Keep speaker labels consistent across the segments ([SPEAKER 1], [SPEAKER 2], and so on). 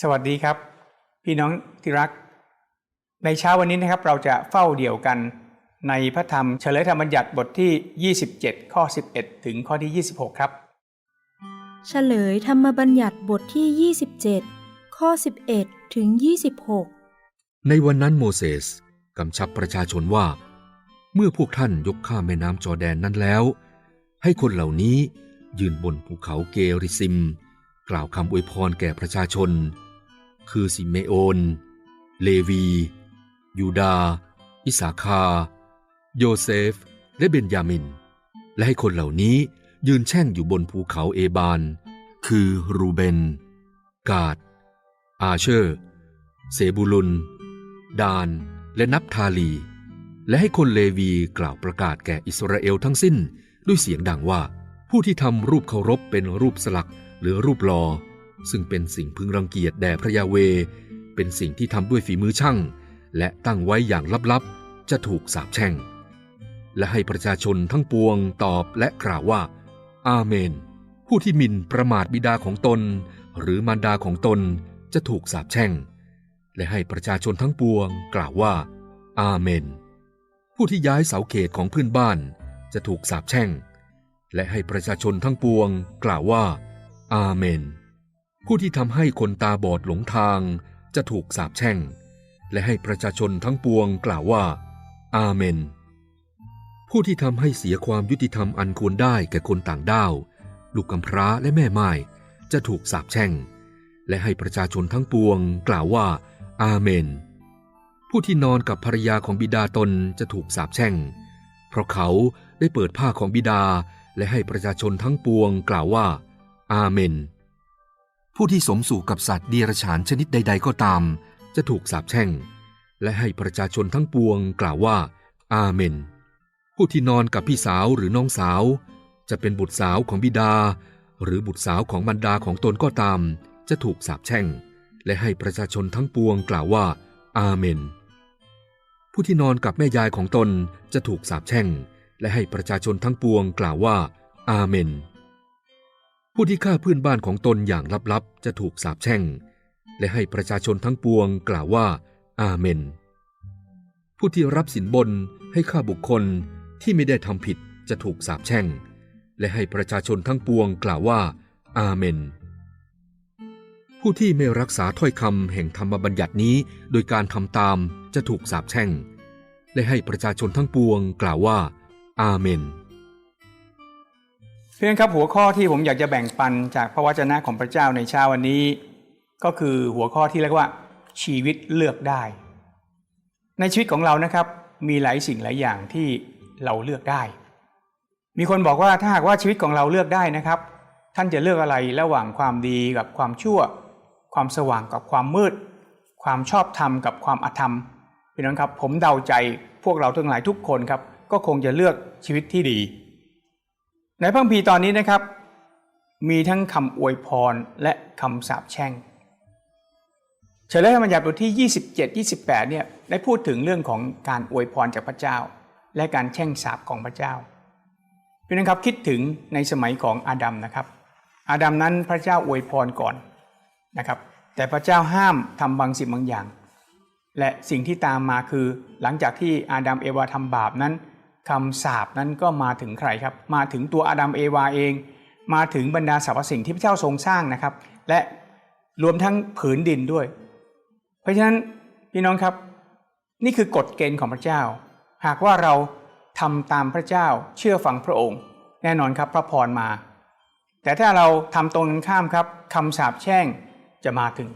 [SPEAKER 1] สวัสดีครับ พี่น้องที่รัก ในเช้าวันนี้นะครับเราจะเฝ้าเดี่ยวกันในพระธรรมเฉลยธรรมบัญญัติบทที่ 27 ข้อ 11 ถึงข้อที่ 26 ครับ
[SPEAKER 2] เฉลยธรรมบัญญัติบทที่ 27 ข้อ 11 ถึง 26
[SPEAKER 3] ในวันนั้นโมเสสกำชับประชาชนว่า เมื่อพวกท่านยกข้ามแม่น้ำจอร์แดนนั้นแล้ว ให้คนเหล่านี้ยืนบนภูเขาเกริซิม กล่าวคำอวยพรแก่ประชาชน คือซิเมโอน เลวี ยูดา อิสาคา โยเซฟ และเบนยามิน และให้คนเหล่านี้ยืนแช่งอยู่บนภูเขาเอบาน คือรูเบน กาด อาเชอร์ เซบูลุน ดาน และนับทาลี และให้คนเลวีกล่าวประกาศแก่อิสราเอลทั้งสิ้นด้วยเสียงดังว่าผู้ที่ทำรูปเคารพเป็นรูปสลัก หรือรูปหลอซึ่งเป็นสิ่งพึงรังเกียจแด่พระยาเว เป็นสิ่งที่ทำด้วยฝีมือช่าง และตั้งไว้อย่างลับๆ จะถูกสาปแช่ง และให้ประชาชนทั้งปวงตอบและกล่าวว่า อาเมน ผู้ที่มินประมาทบิดาของตน หรือมารดาของตนจะถูกสาปแช่ง และให้ประชาชนทั้งปวงกล่าวว่า อาเมน ผู้ที่ย้ายเสาเขตของเพื่อนบ้านจะถูกสาปแช่ง และให้ประชาชนทั้งปวงกล่าวว่า อาเมน ผู้ที่ทำให้คนตาบอดหลงทางจะถูกสาปแช่ง และให้ประชาชนทั้งปวงกล่าวว่า อาเมน ผู้ที่ทำให้เสียความยุติธรรมอันควรได้แก่คนต่างด้าว ลูกกำพร้าและแม่ไม้จะถูกสาปแช่ง และให้ประชาชนทั้งปวงกล่าวว่า อาเมน ผู้ที่นอนกับภรรยาของบิดาตนจะถูกสาปแช่ง เพราะเขาได้เปิดผ้าของบิดาและให้ประชาชนทั้งปวงกล่าวว่า อาเมน ผู้ที่สมสู่กับสัตว์เดรัจฉานชนิดใด ๆ ก็ตาม จะถูกสาปแช่ง และให้ประชาชนทั้งปวงกล่าวว่า อาเมน ผู้ที่นอนกับพี่สาวหรือน้องสาว จะเป็นบุตรสาวของบิดา หรือบุตรสาวของบรรดาของตนก็ตาม จะถูกสาปแช่ง และให้ประชาชนทั้งปวงกล่าวว่า อาเมน ผู้ที่นอนกับแม่ยายของตนจะถูกสาปแช่ง และให้ประชาชนทั้งปวงกล่าวว่า อาเมน ผู้ที่ฆ่าเพื่อนบ้านของตนอย่างลับๆ จะถูกสาปแช่ง และให้ประชาชนทั้งปวงกล่าวว่า อาเมน ผู้ที่รับสินบนให้ฆ่าบุคคลที่ไม่ได้ทำผิดจะถูกสาปแช่ง และให้ประชาชนทั้งปวงกล่าวว่า อาเมน ผู้ที่ไม่รักษาถ้อยคำแห่งธรรมบัญญัตินี้โดยการทำตามจะถูกสาปแช่ง และให้ประชาชนทั้งปวงกล่าวว่า อาเมน
[SPEAKER 1] พื่อนครับหัวข้อที่ผมอยากจะแบ่งปันจากพระวจนะของพระเจ้าในเช้าวันนี้ ก็คือหัวข้อที่เรียกว่า ชีวิตเลือกได้ ในชีวิตของเรานะครับ มีหลายสิ่งหลายอย่างที่เราเลือกได้ มีคนบอกว่าถ้าหากว่าชีวิตของเราเลือกได้นะครับ ท่านจะเลือกอะไรระหว่างความดีกับความชั่ว ความสว่างกับความมืด ความชอบธรรมกับความอธรรมพี่น้องครับ ผมเดาใจพวกเราทั้งหลายทุกคนครับก็คงจะเลือกชีวิตที่ดี ในพระคัมภีตอนนี้นะครับ มีทั้งคำอวยพรและคำสาปแช่งเฉลยธรรมบัญญัติบทที่ 27 28เนี่ยได้พูดถึงเรื่องของการอวยพรจากพระเจ้า และการแช่งสาปของพระเจ้าพี่น้องครับคิดถึงในสมัยของอาดัมนะครับ อาดัมนั้นพระเจ้าอวยพรก่อนนะครับ แต่พระเจ้าห้ามทำบางสิ่งบางอย่าง และสิ่งที่ตามมาคือหลังจากที่อาดัมเอวาทำบาปนั้น คำสาปนั้นก็มาถึงใครครับ มาถึงตัวอาดัมเอวาเอง มาถึงบรรดาสรรพสิ่งที่พระเจ้าทรงสร้างนะครับ และรวมทั้งผืนดินด้วย เพราะฉะนั้นพี่น้องครับ นี่คือกฎเกณฑ์ของพระเจ้า หากว่าเราทำตามพระเจ้าเชื่อฟังพระองค์ แน่นอนครับพระพรมา แต่ถ้าเราทำตรงกันข้ามครับคำสาปแช่งจะมาถึง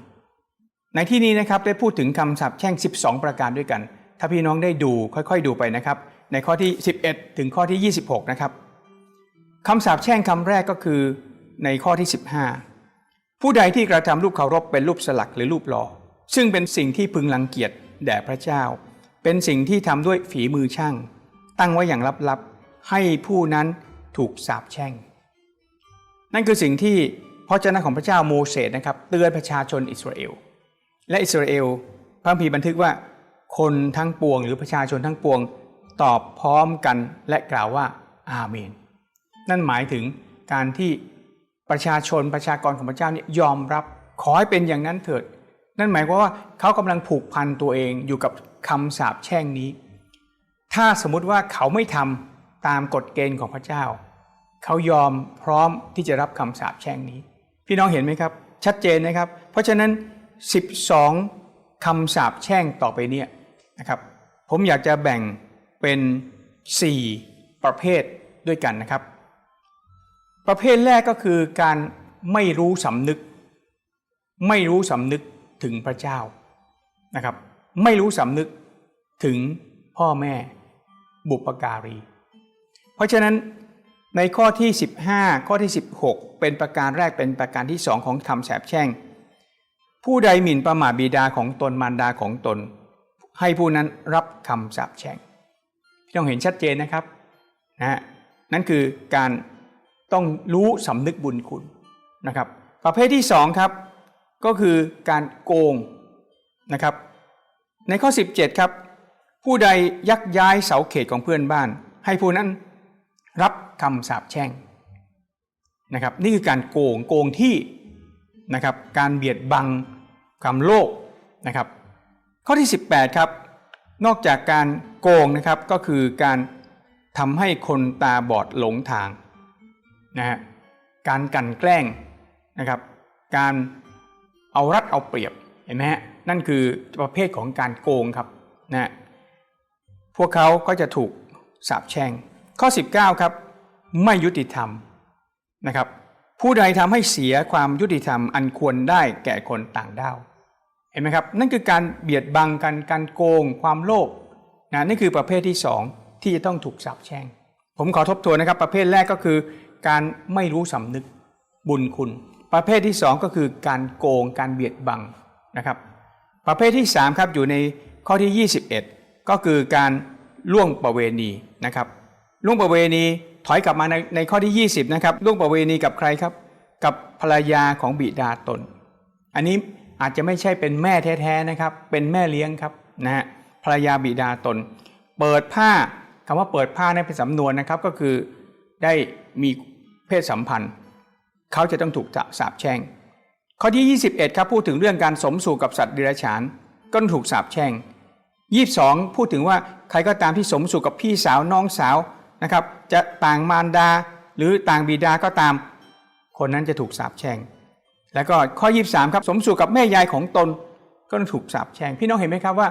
[SPEAKER 1] ในที่นี้นะครับได้พูดถึงคำสาปแช่ง 12 ประการด้วยกัน ถ้าพี่น้องได้ดูค่อยๆดูไปนะครับ ในข้อที่ 11 ถึงข้อที่ 26 นะครับคำสาปแช่งคำแรกก็คือในข้อที่ 15 ผู้ใดที่กระทำรูปเคารพเป็นรูปสลักหรือรูปหล่อซึ่งเป็นสิ่งที่พึงรังเกียจแด่พระเจ้า เป็นสิ่งที่ทำด้วยฝีมือช่าง ตั้งไว้อย่างลับๆ ให้ผู้นั้นถูกสาปแช่ง นั่นคือสิ่งที่พระเจ้าของพระเจ้าโมเสสนะครับเตือนประชาชนอิสราเอล และอิสราเอลพระคัมภีบันทึกว่าคนทั้งปวงหรือประชาชนทั้งปวง ตอบพร้อมกันและกล่าวว่าอาเมน นั่นหมายถึงการที่ประชาชนประชากรของพระเจ้าเนี่ยยอมรับขอให้เป็นอย่างนั้นเถิด นั่นหมายความว่าเขากำลังผูกพันตัวเองอยู่กับคำสาปแช่งนี้ ถ้าสมมุติว่าเขาไม่ทำตามกฎเกณฑ์ของพระเจ้า เขายอมพร้อมที่จะรับคำสาปแช่งนี้ พี่น้องเห็นไหมครับ ชัดเจนนะครับ เพราะฉะนั้น 12คำสาปแช่งต่อไปเนี่ยนะครับ ผมอยากจะแบ่ง เป็น 4 ประเภทด้วยกันนะครับ ประเภทแรกก็คือการไม่รู้สำนึก ไม่รู้สำนึกถึงพระเจ้านะครับ ไม่รู้สำนึกถึงพ่อแม่บุปการี เพราะฉะนั้นในข้อที่ 15 ข้อที่ 16 เป็นประการแรกเป็นประการที่สองของคำแสบแช่ง ผู้ใดหมิ่นประมาทบิดาของตนมารดาของตน ให้ผู้นั้นรับคำสาปแช่ง ต้องเห็นชัดเจนนะครับนะฮะนั่นคือการต้องรู้สำนึกบุญคุณนะครับ ประเภทที่สองครับก็คือการโกงนะครับ ในข้อ 17 ครับ ผู้ใดยักย้ายเสาเขตของเพื่อนบ้าน ให้ผู้นั้นรับคำสาปแช่งนะครับ นี่คือการโกงโกงที่นะครับ การเบียดบังความโลภนะครับ ข้อที่ 18 ครับ นอกจากการโกงนะครับก็คือการทำให้คนตาบอดหลงทางนะฮะการกันแกล้งนะครับ การเอารัดเอาเปรียบเห็นไหมฮะนั่นคือประเภทของการโกงครับนะฮะพวกเขาก็จะถูกสาปแช่งข้อ 19ครับไม่ยุติธรรมนะครับ ผู้ใดทำให้เสียความยุติธรรมอันควรได้แก่คนต่างด้าว ห็นไหมครับ นั่นคือการเบียดบังกันการโกง ความโลภนะนี่คือประเภทที่สองที่จะต้องถูกสาปแช่ง ผมขอทบทวนนะครับประเภทแรกก็คือการไม่รู้สำนึกบุญคุณ ประเภทที่สองก็คือการโกงการเบียดบังนะครับ ประเภทที่สามครับอยู่ในข้อที่ 21 ก็คือการล่วงประเวณีนะครับล่วงประเวณีถอยกลับมาในในข้อที่ 20นะครับล่วงประเวณีกับใครครับ กับภรรยาของบิดาตน อันนี้ อาจจะไม่ใช่เป็นแม่แท้ๆนะครับ เป็นแม่เลี้ยงครับนะฮะภรรยาบิดาตน เปิดผ้าคำว่าเปิดผ้าในเป็นสำนวนนะครับก็คือได้มีเพศสัมพันธ์ เขาจะต้องถูกสาปแช่ง ข้อที่ 21 ครับพูดถึงเรื่องการสมสู่กับสัตว์เดรัจฉาน ก็ต้องถูกสาปแช่ง 22 พูดถึงว่าใครก็ตามที่สมสู่กับพี่สาวน้องสาวนะครับ จะต่างมารดาหรือต่างบิดาก็ตาม คนนั้นจะถูกสาปแช่ง แล้วก็ข้อ 23 ครับสมสู่กับแม่ยายของตนก็ต้องถูกสาปแช่งพี่น้องเห็นไหมครับว่า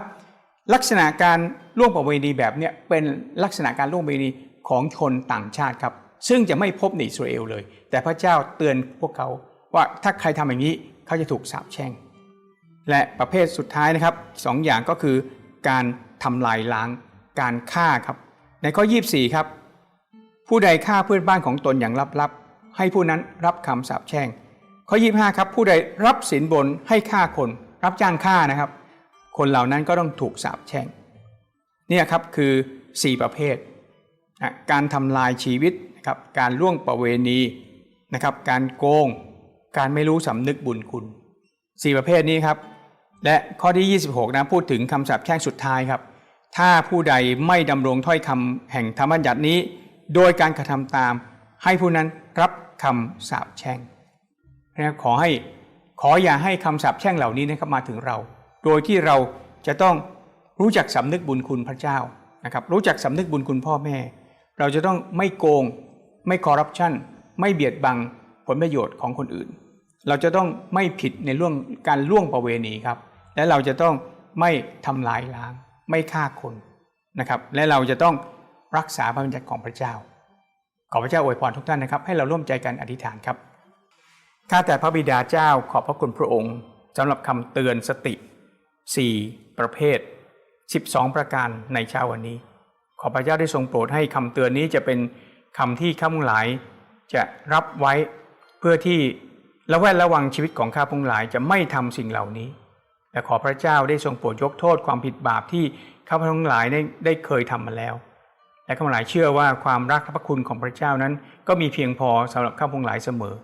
[SPEAKER 1] ลักษณะการล่วงประเวณีแบบเนี้ยเป็นลักษณะการล่วงประเวณีของชนต่างชาติครับ ซึ่งจะไม่พบในอิสราเอลเลย แต่พระเจ้าเตือนพวกเขาว่าถ้าใครทำอย่างนี้เขาจะถูกสาปแช่ง และประเภทสุดท้ายนะครับสองอย่างก็คือการทำลายล้างการฆ่าครับ ในข้อ 24 ครับ ผู้ใดฆ่าเพื่อนบ้านของตนอย่างลับๆให้ผู้นั้นรับคำสาปแช่ง ข้อ 25 ครับ ผู้ใดรับสินบนให้ฆ่าคน รับจ้างฆ่านะครับ คนเหล่านั้นก็ต้องถูกสาปแช่งเนี่ยครับคือ 4 ประเภท การทำลายชีวิตนะครับการล่วงประเวณีนะครับ การโกง การไม่รู้สำนึกบุญคุณ 4 ประเภทนี้ครับ และข้อที่ 26 นะพูดถึงคำสาปแช่งสุดท้ายครับ ถ้าผู้ใดไม่ดำรงถ้อยคำแห่งธรรมบัญญัตินี้ โดยการกระทำตาม ให้ผู้นั้นรับคำสาปแช่ง นะครับขอให้ขออย่าให้คำสาปแช่งเหล่านี้นะครับมาถึงเรา โดยที่เราจะต้องรู้จักสำนึกบุญคุณพระเจ้านะครับ รู้จักสำนึกบุญคุณพ่อแม่ เราจะต้องไม่โกง ไม่คอร์รัปชันไม่เบียดบังผลประโยชน์ของคนอื่น เราจะต้องไม่ผิดในเรื่องการล่วงประเวณีครับ และเราจะต้องไม่ทำลายล้าง ไม่ฆ่าคนนะครับ และเราจะต้องรักษาพระบัญญัติของพระเจ้า ขอพระเจ้าอวยพรทุกท่านนะครับ ให้เราร่วมใจกันอธิษฐานครับ ข้าแต่พระบิดาเจ้าขอบพระคุณพระองค์สำหรับคำเตือนสติ 4 ประเภท 12 ประการในเช้าวันนี้ ขอพระเจ้าได้ทรงโปรดให้คำเตือนนี้จะเป็นคำที่ข้าพงหลายจะรับไว้เพื่อที่ระแวดระวังชีวิตของข้าพงหลายจะไม่ทำสิ่งเหล่านี้และขอพระเจ้าได้ทรงโปรดยกโทษความผิดบาปที่ข้าพงหลายได้ได้เคยทำมาแล้ว และข้าพงหลายเชื่อว่าความรักพระคุณของพระเจ้านั้น ก็มีเพียงพอสำหรับข้าพงหลายเสมอ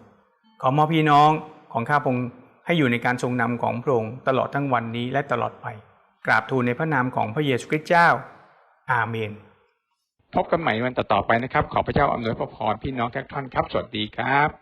[SPEAKER 1] ขอมอบพี่น้องของข้าพงให้อยู่ในการทรงนำของพระองค์ตลอดทั้งวันนี้และตลอดไป กราบทูลในพระนามของพระเยซูคริสต์เจ้า อาเมน พบกันใหม่วันต่อๆไปนะครับ ขอพระเจ้าอำนวยพระพรพี่น้องทุกท่านครับ สวัสดีครับ